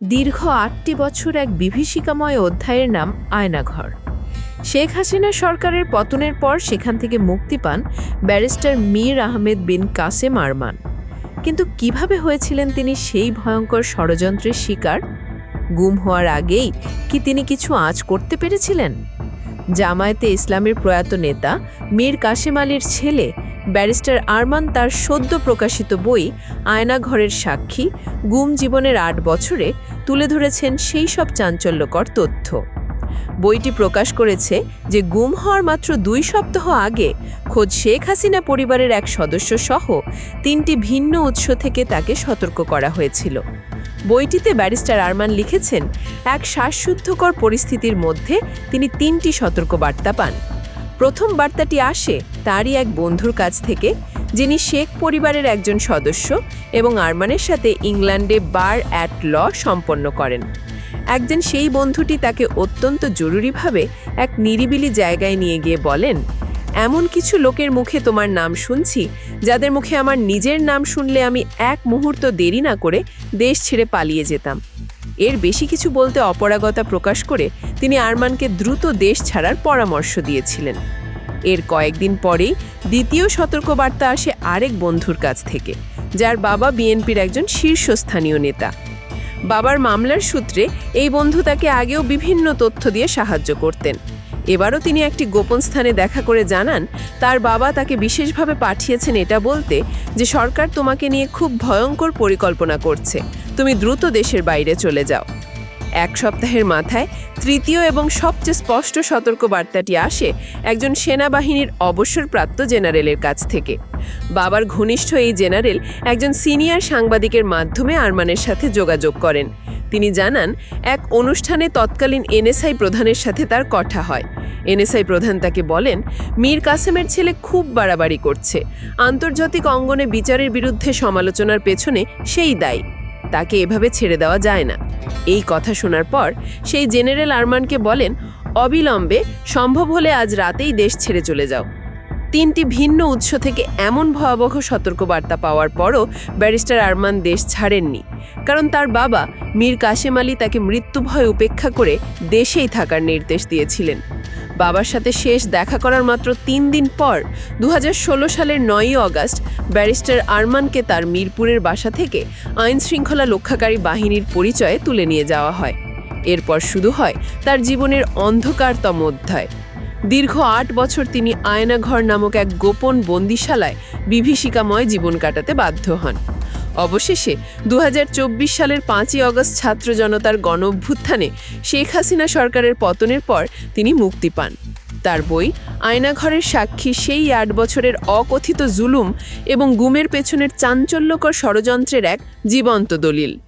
দীর্ঘ আটটি বছর এক বিভীষিকাময় অধ্যায়ের নাম আয়নাঘর। শেখ হাসিনা সরকারের পতনের পর সেখান থেকে মুক্তি পান ব্যারিস্টার মীর আহমেদ বিন কাসেম আরমান। কিন্তু কীভাবে হয়েছিলেন তিনি সেই ভয়ঙ্কর ষড়যন্ত্রের শিকার? গুম হওয়ার আগেই কি তিনি কিছু আঁচ করতে পেরেছিলেন? জামায়াতে ইসলামের প্রয়াত নেতা মীর কাসেম আলীর ছেলে ব্যারিস্টার আরমান তার সদ্য প্রকাশিত বই আয়নাঘরের সাক্ষী, গুম জীবনের আট বছরে তুলে ধরেছেন সেই সব চাঞ্চল্যকর তথ্য। বইটি প্রকাশ করেছে যে গুম হওয়ার মাত্র দুই সপ্তাহ আগে খোদ শেখ হাসিনা পরিবারের এক সদস্য সহ তিনটি ভিন্ন উৎস থেকে তাকে সতর্ক করা হয়েছিল। বইটিতে ব্যারিস্টার আরমান লিখেছেন, এক শ্বাসশুদ্ধকর পরিস্থিতির মধ্যে তিনি তিনটি সতর্কবার্তা পান। প্রথম বার্তাটি আসে তারই এক বন্ধুর কাছ থেকে যিনি শেখ পরিবারের একজন সদস্য এবং আরমানের সাথে ইংল্যান্ডে বার অ্যাট ল সম্পন্ন করেন। একজন সেই বন্ধুটি তাকে অত্যন্ত জরুরিভাবে এক নিরিবিলি জায়গায় নিয়ে গিয়ে বলেন, এমন কিছু লোকের মুখে তোমার নাম শুনছি, যাদের মুখে আমার নিজের নাম শুনলে আমি এক মুহূর্ত দেরি না করে দেশ ছেড়ে পালিয়ে যেতাম। এর বেশি কিছু বলতে অপরাগতা প্রকাশ করে তিনি আরমানকে দ্রুত দেশ ছাড়ার পরামর্শ দিয়েছিলেন। এর কয়েকদিন পরেই দ্বিতীয় সতর্কবার্তা আসে আরেক বন্ধুর কাছ থেকে, যার বাবা বিএনপির একজন শীর্ষস্থানীয় নেতা। বাবার মামলার সূত্রে এই বন্ধু তাকে আগেও বিভিন্ন তথ্য দিয়ে সাহায্য করতেন। এবারও তিনি একটি গোপন স্থানে দেখা করে জানান, তার বাবা তাকে বিশেষভাবে পাঠিয়েছেন এটা বলতে যে, সরকার তোমাকে নিয়ে খুব ভয়ঙ্কর পরিকল্পনা করছে। তুমি দ্রুত দেশের বাইরে চলে যাও। এক সপ্তাহের মাথায় তৃতীয় এবং সবচেয়ে স্পষ্ট সতর্ক বার্তাটি আসে একজন সেনাবাহিনীর অবসরপ্রাপ্ত জেনারেলের কাছ থেকে। বাবার ঘনিষ্ঠ এই জেনারেল একজন সিনিয়র সাংবাদিকের মাধ্যমে আরমানের সাথে যোগাযোগ করেন। তিনি জানান, এক অনুষ্ঠানে তৎকালীন এনএসআই প্রধানের সাথে তার কথা হয়। এনএসআই প্রধান তাকে বলেন, মীর কাসেমের ছেলে খুব বাড়াবাড়ি করছে। আন্তর্জাতিক অঙ্গনে বিচারের বিরুদ্ধে সমালোচনার পেছনে সেই দায়ী। তাকে এভাবে ছেড়ে দেওয়া যায় না। এই কথা শোনার পর সেই জেনারেল আরমানকে বলেন, অবিলম্বে সম্ভব হলে আজ রাতেই দেশ ছেড়ে চলে যাও। তিনটি ভিন্ন উৎস থেকে এমন ভয়াবহ সতর্কবার্তা পাওয়ার পরও ব্যারিস্টার আরমান দেশ ছাড়েননি, কারণ তার বাবা মীর কাশেম আলী তাকে মৃত্যুভয় উপেক্ষা করে দেশেই থাকার নির্দেশ দিয়েছিলেন। বাবার সাথে শেষ দেখা করার মাত্র তিন দিন পর দু হাজার ষোলো সালের নয়ই অগাস্ট ব্যারিস্টার আরমানকে তার মিরপুরের বাসা থেকে আইন শৃঙ্খলা রক্ষাকারী বাহিনীর পরিচয়ে তুলে নিয়ে যাওয়া হয়। এরপর শুরু হয় তার জীবনের অন্ধকারতম অধ্যায়। দীর্ঘ আট বছর তিনি আয়নাঘর নামক এক গোপন বন্দিশালায় বিভীষিকাময় জীবন কাটাতে বাধ্য হন। অবশেষে দু হাজার চব্বিশ সালের পাঁচই অগস্ট ছাত্র জনতার গণ অভ্যুত্থানে শেখ হাসিনা সরকারের পতনের পর তিনি মুক্তি পান। তার বই, আয়নাঘরের সাক্ষী সেই আট বছরের অকথিত জুলুম এবং গুমের পেছনের চাঞ্চল্যকর ষড়যন্ত্রের এক জীবন্ত দলিল।